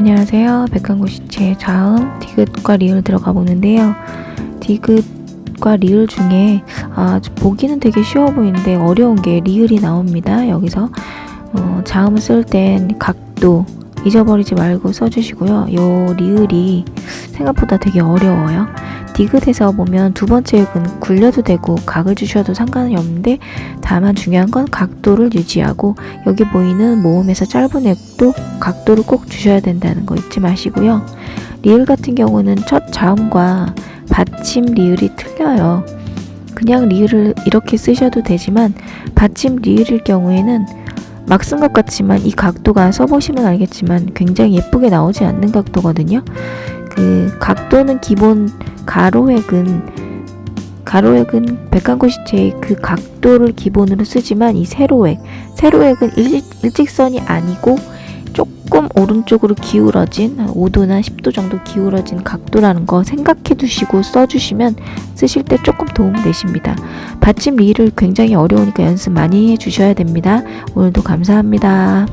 안녕하세요. 백한고시체 자음 디귿과 리을 들어가 보는데요. 디귿과 리을 중에 아, 보기는 되게 쉬워 보이는데 어려운 게 리을이 나옵니다. 여기서 어, 자음을 쓸땐 각도 잊어버리지 말고 써주시고요. 요 리을이 생각보다 되게 어려워요. 디귿에서 보면 두 번째 역은 굴려도 되고 각을 주셔도 상관이 없는데 다만 중요한 건 각도를 유지하고 여기 보이는 모음에서 짧은 획도 각도를 꼭 주셔야 된다는 거 잊지 마시고요. 리을 같은 경우는 첫 자음과 받침 리을이 틀려요. 그냥 리을을 이렇게 쓰셔도 되지만 받침 리을일 경우에는 막 쓴 것 같지만 이 각도가 써보시면 알겠지만 굉장히 예쁘게 나오지 않는 각도거든요. 그 각도는 기본 가로획은 가로획은 백한고시체의 그 각도를 기본으로 쓰지만 이 세로획 세로획은 일, 일직 선이 아니고 조금 오른쪽으로 기울어진 한 5도나 10도 정도 기울어진 각도라는 거 생각해 두시고 써주시면 쓰실 때 조금 도움 되십니다. 받침 리를 굉장히 어려우니까 연습 많이 해 주셔야 됩니다. 오늘도 감사합니다.